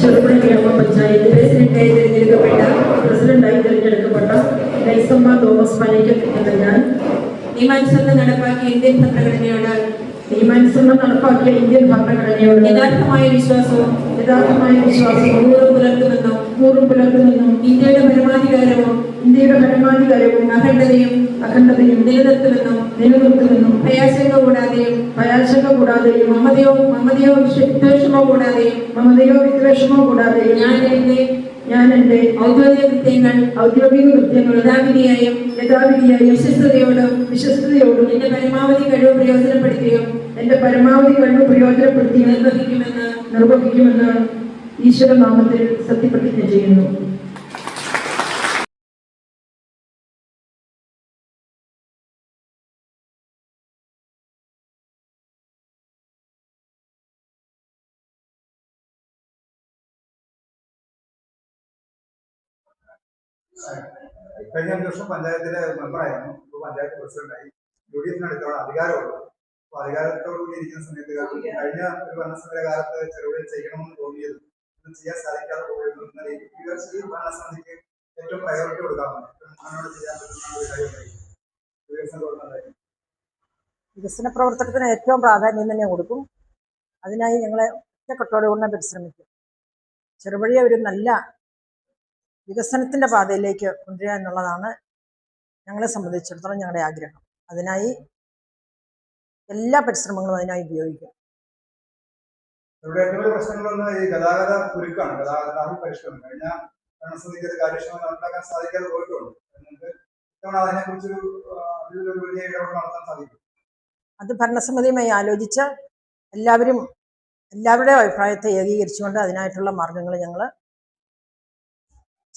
ചെറുപുഴ പ്രസിഡന്റായി തിരഞ്ഞെടുക്കപ്പെട്ട പ്രസിഡന്റായി തിരഞ്ഞെടുക്കപ്പെട്ട ലൈസമ്മ തോമസ് പനയ്ക്കൽ എന്ന ഞാൻ നിയമാനുസൃതം നടപ്പാക്കിയ ഇന്ത്യൻ ഭരണഘടനയോട് നിയമാനുസൃതം നടപ്പാക്കിയ ഇന്ത്യൻ ഭരണഘടനയോട് യഥാർത്ഥമായ വിശ്വാസവും യഥാർത്ഥമായ വിശ്വാസവും പൂർവം പുലർത്തുമെന്നും പൂർവം പുലർത്തുമെന്നും ഇന്ത്യയുടെ പരമാധികാരവും ഇന്ത്യയുടെ പരമാധികാരവും അഖണ്ഡതയും അഖണ്ഡതയും നിലനിർത്തുമെന്നും നിലനിർത്തുമെന്നും ഭയാശങ്ക കൂടാതെയും ഭയാശങ്ക കൂടാതെയും മമതയോ മമതയോ വിദ്വേഷമോ കൂടാതെയും മമതയോ വിദ്വേഷമോ കൂടാതെയും ഞാൻ എന്റെ ഞാൻ എന്റെ ഔദ്യോഗിക കൃത്യങ്ങൾ ഔദ്യോഗിക കൃത്യങ്ങൾ യഥാവിധിയായും യഥാവിധിയായും വിശ്വസ്തയോടും വിശ്വസ്തയോടും എന്റെ പരമാവധി കഴിവ് പ്രയോജനപ്പെടുത്തുകയും എന്റെ പരമാവധി കഴിവ് പ്രയോജനപ്പെടുത്തി നിർവഹിക്കുമെന്ന് നിർവഹിക്കുമെന്ന് ഈശ്വരനാമത്തിൽ സത്യപ്രതിജ്ഞ ചെയ്യുന്നു. കഴിഞ്ഞ അഞ്ച് വർഷം പഞ്ചായത്തിലെ മെമ്പറായിരുന്നു. ഇപ്പോൾ പഞ്ചായത്ത് പ്രസിഡന്റായി. യു ഡി എഫിന് അധികാരമുള്ളൂ. അപ്പൊ അധികാരത്തോട് കൂടി ഇരിക്കുന്ന സമയത്ത് കഴിഞ്ഞ ഒരു ഭരണസമിതിയുടെ കാലത്ത് ചെറുപുഴ ചെയ്യണമെന്ന് തോന്നിയത് ഇത് ചെയ്യാൻ സാധിക്കാതെ പോയിരുന്നു. എന്നാൽ ഈ ഭരണസമിതിക്ക് ഏറ്റവും പ്രയോറിറ്റി കൊടുക്കാൻ അതിനോട് ചെയ്യാൻ പറ്റുന്ന ഒരു കാര്യമായി വികസന പ്രവർത്തനം പ്രവർത്തനത്തിന് ഏറ്റവും പ്രാധാന്യം തന്നെ കൊടുക്കും. അതിനായി ഞങ്ങളെ ഒറ്റക്കെട്ടോടെ ഉടനെ പരിശ്രമിക്കും. ചെറുവഴിയെ ഒരു നല്ല വികസനത്തിന്റെ പാതയിലേക്ക് കൊണ്ടുവരിക എന്നുള്ളതാണ് ഞങ്ങളെ സംബന്ധിച്ചിടത്തോളം ഞങ്ങളുടെ ആഗ്രഹം. അതിനായി എല്ലാ പരിശ്രമങ്ങളും അതിനായി ഉപയോഗിക്കും പ്രശ്നങ്ങളൊന്ന് ഈ ഗതാഗത കുരുക്കാണ് ഗതാഗത പരിഷ്കരണം. കഴിഞ്ഞ ഭരണസമിതിക്ക് അത് സാധിക്കാതെ പോയിട്ടുണ്ട് ഇത്തവണ അതിനെക്കുറിച്ചൊരു വലിയ ഇടപെടൽ നടത്താൻ സാധിക്കും. അത് ഭരണസമിതിയുമായി ആലോചിച്ച് എല്ലാവരും എല്ലാവരുടെ അഭിപ്രായത്തെ ഏകീകരിച്ചുകൊണ്ട് അതിനായിട്ടുള്ള മാർഗങ്ങൾ ഞങ്ങൾ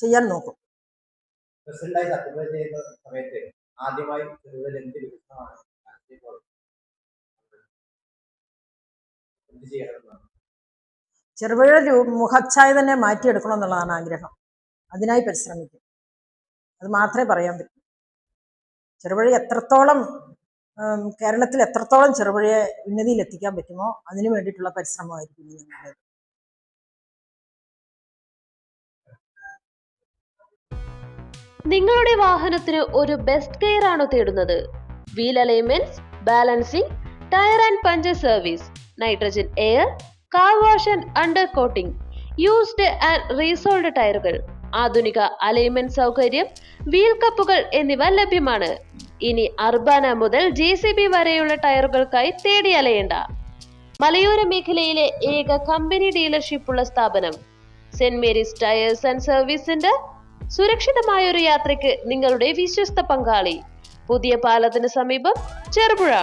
ചെയ്യാൻ നോക്കും. പ്രസിഡന്റായി സത്യപ്രതിജ്ഞ ചെയ്യുന്ന സമയത്ത് ആദ്യമായി എന്ത് വികസനമാണ് നടത്തിയിട്ടുള്ളത്? എന്ത് ചെയ്യണമെന്നാണ്. ചെറുപുഴ മുഖച്ഛായ തന്നെ മാറ്റിയെടുക്കണം എന്നുള്ളതാണ് ആഗ്രഹം. അതിനായി പരിശ്രമിക്കും. അത് മാത്രമേ പറയാൻ പറ്റൂ. ചെറുപുഴ എത്രത്തോളം കേരളത്തിൽ എത്രത്തോളം ചെറുപുഴയെ ഉന്നതിയിൽ എത്തിക്കാൻ പറ്റുമോ അതിനു വേണ്ടിയിട്ടുള്ള പരിശ്രമമായിരിക്കും ഞങ്ങളുടേത് നിങ്ങളുടെ വാഹനത്തിന് ഒരു ബെസ്റ്റ് കെയർ ആണോ തേടുന്നത്? Wheel alignments balancing tyre and puncture service nitrogen air car wash and undercoating used and resoled ടയറുകൾ ആധുനിക അലൈൻമെന്റ് സൗകര്യം വീൽ കപ്പുകൾ എന്നിവ ലഭ്യമാണ്. ഇനി അർബാന മുതൽ ജെ സി ബി വരെയുള്ള ടയറുകൾക്കായി തേടി അലയേണ്ട. മലയോര മേഖലയിലെ ഏക കമ്പനി ഡീലർഷിപ്പുള്ള സ്ഥാപനം Saint Mary's Tyres and Service Centre സുരക്ഷിതമായ ഒരു യാത്രയ്ക്ക് നിങ്ങളുടെ വിശ്വസ്ത പങ്കാളി. പുതിയ പാലത്തിന് സമീപം ചെറുപുഴ.